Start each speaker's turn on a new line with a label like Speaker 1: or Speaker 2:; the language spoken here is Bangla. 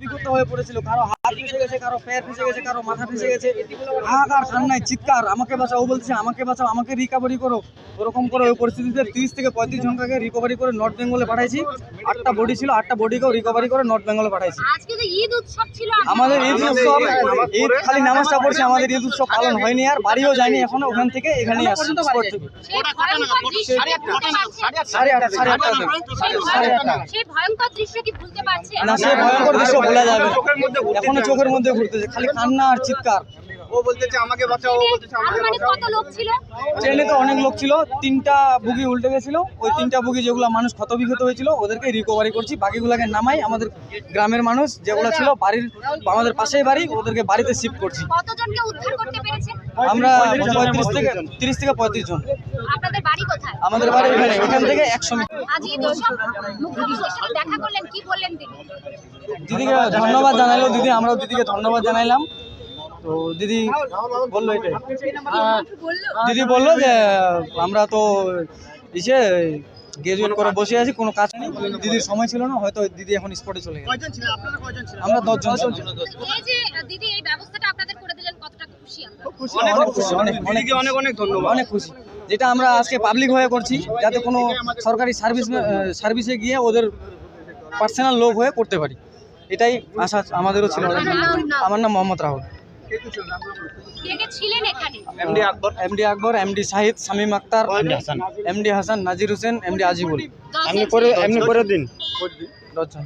Speaker 1: বিক্ষত হয়ে পড়েছিল। কারও হাত ফেসে গেছে কারও প্যার ফেসে গেছে কারও মাথা ফেসে গেছে। হাহাকার কান্নায় চিৎকার আমাকে বাঁচাও বলছে আমাকে বাঁচাও আমাকে রিকভারি করো। ওরকম করে ওই পরিস্থিতিতে তিরিশ থেকে পঁয়ত্রিশ জনকে রিকভারি করে নর্থ বেঙ্গলে পাঠাইছি। আটটা বডি ছিল আটটা বডিকেও রিকভারি করে নর্থ বেঙ্গলে পাঠাইছি।
Speaker 2: আজকে তো উৎসব ছিল
Speaker 1: আমাদের ঈদ উৎসব ঈদ খালি নামাজটা পড়ছে আমাদের ঈদ উৎসব পালন হয়নি আর বাড়িও যায়নি এখনও ওখান থেকে এখানেই আসছি সাড়ে আটটা সাড়ে আটটা না সে ভয়ঙ্কর দৃশ্য বলা যাবে। এখনও চোখের মধ্যে ঘুরতেছে। খালি কান্না আর চিৎকার।
Speaker 3: ও বলতেছে আমাকে বাঁচাও ও বলতেছে আমাকে
Speaker 2: আনুমানিক কত লোক ছিল?
Speaker 1: ট্রেনে তো অনেক লোক ছিল তিনটা বুগি উল্টে গেছিল। ওই তিনটা বুগি যেগুলো মানুষ ক্ষতবিক্ষত হয়েছিল ওদেরকে রিকভারি করছি। বাকিগুলোকে নামাই আমাদের গ্রামের মানুষ যেগুলো ছিল বাড়ির আমাদের পাশেই বাড়ি ওদেরকে বাড়িতে শিফট করছি।
Speaker 2: কতজনকে উদ্ধার করতে পেরেছেন
Speaker 1: আমরা পঁয়ত্রিশ থেকে তিরিশ থেকে পঁয়ত্রিশ জন।
Speaker 2: আপনাদের বাড়ি কোথায়?
Speaker 1: আমাদের বাড়ি এখানে এখান থেকে একশো মিটার।
Speaker 2: আজ ঈদ মুখ্যমন্ত্রীর সাথে দেখা করলেন কি বললেন তিনি?
Speaker 1: দিদিকে ধন্যবাদ জানাইলো দিদি আমরাও দিদিকে ধন্যবাদ জানাইলাম। তো দিদি বলল এটাই। দিদি বলল যে আমরা তো ইসে গ্রাজুয়েট করে বসে আছি কোনো কাজ নেই। দিদির সময় ছিল না হয়তো দিদি এখন স্পটে চলে গেছে।
Speaker 3: কয়জন ছিলেন? আপনারা কয়জন ছিলেন?
Speaker 1: আমরা দশজন ছিলাম।
Speaker 2: এই যে দিদি এই ব্যবস্থাটা আপনাদের করে দিলেন কতটা খুশি আমরা?
Speaker 1: অনেক খুশি অনেক অনেক
Speaker 3: দিদিকে অনেক অনেক ধন্যবাদ।
Speaker 1: অনেক খুশি। যেটা আমরা আজকে পাবলিক হয়ে করছি যাতে কোনো সরকারি সার্ভিস সার্ভিসে গিয়ে ওদের পার্সোনাল লোক হয়ে করতে পারি। এটাই আশা আমাদেরও ছিল। আমার নাম Mohammad Rahul.
Speaker 3: MD Akbar.
Speaker 1: MD Akbar MD Shahid Shamim Akhtar MD Hasan. Nazir Hossain MD Azibul.
Speaker 2: এমনি করে
Speaker 3: এমনি করে দিন।
Speaker 1: দশজন